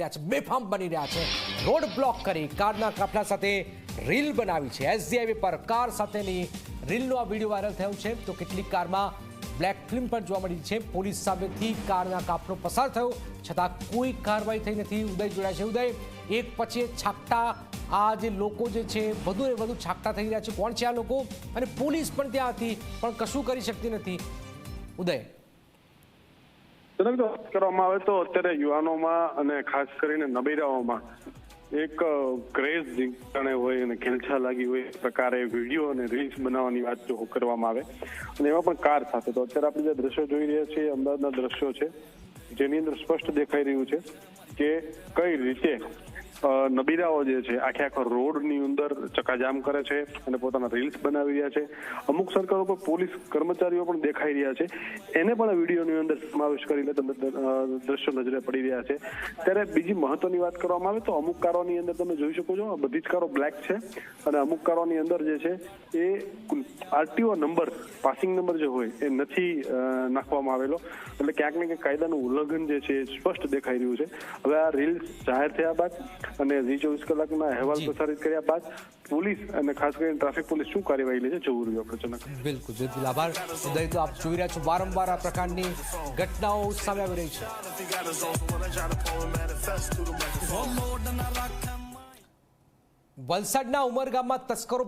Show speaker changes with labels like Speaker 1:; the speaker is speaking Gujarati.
Speaker 1: બેફામ બની રહ્યા છે. રોડ બ્લોક કરી કારના કાફલા સાથે રીલ બનાવી છે. એસજીઆઈવે પર કાર સાથેની રીલનો આ વીડિયો વાયરલ થયો છે. તો કેટલીક કારમાં બ્લેક ફિલ્મ પણ જોવા મળી છે. પોલીસ સામેથી કારના કાફલો પસાર થયો. છતાં કોઈ કાર્યવાહી થઈ નથી. ઉદય જોડાય છે. ઉદય, એક પછી છાકટા આ જે લોકો જે છે, વધુ ને વધુ છાકટા થઈ રહ્યા છે. કોણ છે આ લોકો? અને પોલીસ પણ ત્યાં હતી, પણ કશું કરી શકતી નથી. ઉદય.
Speaker 2: વાત કરવામાં આવે તો અત્યારે યુવાનોમાં અને ખાસ કરીને નબીરાઓમાં એક ક્રેઝ જીતણે હોય અને ખેલછા લાગી હોય પ્રકારે વીડિયો અને રીલ્સ બનાવવાની વાત જો કરવામાં આવે. અને એમાં પણ કાર સાથે. તો અત્યારે આપણે જે દ્રશ્યો જોઈ રહ્યા છીએ, અમદાવાદના દ્રશ્યો છે, જેની અંદર સ્પષ્ટ દેખાઈ રહ્યું છે કે કઈ રીતે નબીરાઓ જે છે, આખે આખો રોડની અંદર ચકાજામ કરે છે અને પોતાના રીલ્સ બનાવી રહ્યા છે. અમુક સરકારો પર પોલીસ કર્મચારીઓ પણ દેખાઈ રહ્યા છે. એને પણ વિડીયોની અંદર સમાવેશ કરીને તમે દ્રશ્યો નજરે પડી રહ્યા છે. ત્યારે બીજી મહત્વની વાત કરવામાં આવે તો અમુક કારોની અંદર તમે જોઈ શકો છો બધી જ કારો બ્લેક છે અને અમુક કારોની અંદર જે છે એ આરટીઓ નંબર પાસિંગ નંબર જે હોય એ નથી નાખવામાં આવેલો. એટલે ક્યાંક ને ક્યાંક કાયદાનું ઉલ્લંઘન જે છે એ સ્પષ્ટ દેખાઈ રહ્યું છે. હવે આ રીલ્સ જાહેર થયા બાદ અને ઝી ચોવીસ કલાકના અહેવાલ પ્રસારિત કર્યા બાદ પોલીસ અને ખાસ કરીને ટ્રાફિક પોલીસ શું કાર્યવાહી લે છે જોવું રહ્યું આપણે જનક.
Speaker 1: બિલકુલ બિલકુલ આભાર. ઉદય તો આપ જોઈ રહ્યા છો વારંવાર આ પ્રકારની ઘટનાઓ સામે આવી રહી છે. વલસાડના ઉમરગામમાં તસ્કરો